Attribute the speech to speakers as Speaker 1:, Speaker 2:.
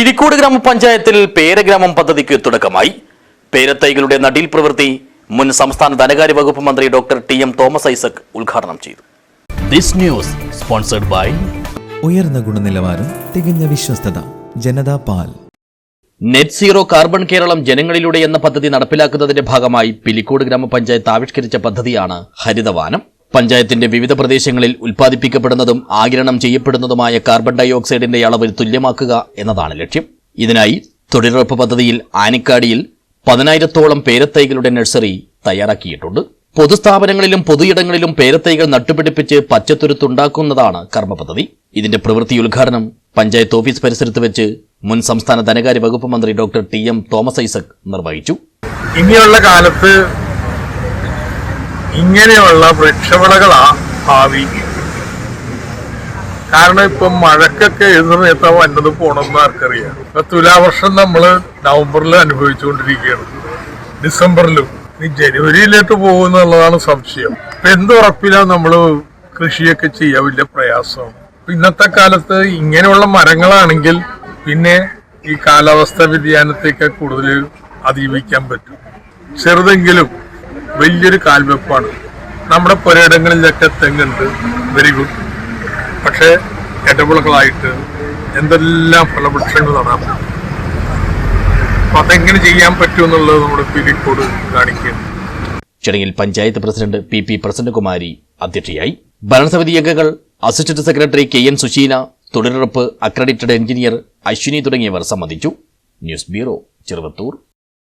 Speaker 1: പിരിക്കോട് ഗ്രാമപഞ്ചായത്തിൽ പേരഗ്രാമം പദ്ധതിക്ക് തുടക്കമായി. പേരത്തൈകളുടെ നടീൽ പ്രവൃത്തി മുൻ സംസ്ഥാന ധനകാര്യ വകുപ്പ് മന്ത്രി doctor T M Thomas Isaac ഉദ്ഘാടനം ചെയ്തു. ദിസ് ന്യൂസ് സ്പോൺസർഡ് ബൈ
Speaker 2: ഉയർന്ന ഗുണനിലവാരം തികഞ്ഞ വിശ്വസ്തത ജനതാ പാൽ.
Speaker 1: നെറ്റ് സീറോ കാർബൺ കേരളം ജനങ്ങളിലൂടെ എന്ന പദ്ധതി നടപ്പിലാക്കുന്നതിന്റെ ഭാഗമായി പിലിക്കോട് ഗ്രാമപഞ്ചായത്ത് ആവിഷ്കരിച്ച പദ്ധതിയാണ് ഹരിതവാനം. പഞ്ചായത്തിന്റെ വിവിധ പ്രദേശങ്ങളിൽ ഉൽപ്പാദിപ്പിക്കപ്പെടുന്നതും ആഗിരണം ചെയ്യപ്പെടുന്നതുമായ കാർബൺ ഡൈ ഓക്സൈഡിന്റെ അളവ് തുല്യമാക്കുക എന്നതാണ് ലക്ഷ്യം. ഇതിനായി തൊഴിലുറപ്പ് പദ്ധതിയിൽ ആനിക്കാടിയിൽ പതിനായിരത്തോളം പേരത്തൈകളുടെ നഴ്സറി തയ്യാറാക്കിയിട്ടുണ്ട്. പൊതുസ്ഥാപനങ്ങളിലും പൊതുയിടങ്ങളിലും പേരത്തൈകൾ നട്ടുപിടിപ്പിച്ച് പച്ചത്തുരുത്തുണ്ടാക്കുന്നതാണ് കർമ്മ പദ്ധതി ഇതിന്റെ പ്രവൃത്തി ഉദ്ഘാടനം പഞ്ചായത്ത് ഓഫീസ് പരിസരത്ത് വെച്ച് മുൻ സംസ്ഥാന ധനകാര്യ വകുപ്പ് മന്ത്രി doctor T M Thomas Isaac നിർവഹിച്ചു.
Speaker 3: ഇനിയുള്ള കാലത്ത് ഇങ്ങനെയുള്ള വൃക്ഷവിളകളാ ഭാവി. കാരണം ഇപ്പൊ മഴക്കൊക്കെ ഏത് സമയത്താ വന്നത് പോണെന്ന് ആർക്കറിയാം. ഇപ്പൊ തുലാവർഷം നമ്മൾ നവംബറിൽ അനുഭവിച്ചുകൊണ്ടിരിക്കുകയാണ്. ഡിസംബറിലും. ഇനി ജനുവരിയിലേക്ക് പോകുന്നുള്ളതാണ് സംശയം. ഇപ്പൊ എന്ത് നമ്മൾ കൃഷിയൊക്കെ ചെയ്യാൻ വലിയ ഇപ്പൊ ഇന്നത്തെ കാലത്ത് ഇങ്ങനെയുള്ള മരങ്ങളാണെങ്കിൽ പിന്നെ ഈ കാലാവസ്ഥ വ്യതിയാനത്തേക്ക് കൂടുതൽ അതിജീവിക്കാൻ പറ്റും. ചെറുതെങ്കിലും വലിയൊരു കാൽവെപ്പാണ്. നമ്മുടെ പുരയിടങ്ങളിലൊക്കെ തെങ്ങുണ്ട് വെരി ഗുഡ് പക്ഷേ ഇടവിളകളായിട്ട് എന്തെല്ലാം ഫലവൃക്ഷങ്ങൾ പറ്റും? അപ്പൊ അതെങ്ങനെ ചെയ്യാൻ പറ്റും എന്നുള്ളത് നമ്മുടെ പിലിക്കോട് കാണിക്കുന്നു.
Speaker 1: ചടങ്ങിൽ panchayat president P P Prasannakumari അധ്യക്ഷയായി. ഭരണസമിതി അംഗങ്ങൾ assistant secretary K N Susheela തൊഴിലുറപ്പ് അക്രഡിറ്റഡ് എഞ്ചിനീയർ അശ്വിനി തുടങ്ങിയവർ സംബന്ധിച്ചു. News bureau Cheruvathur.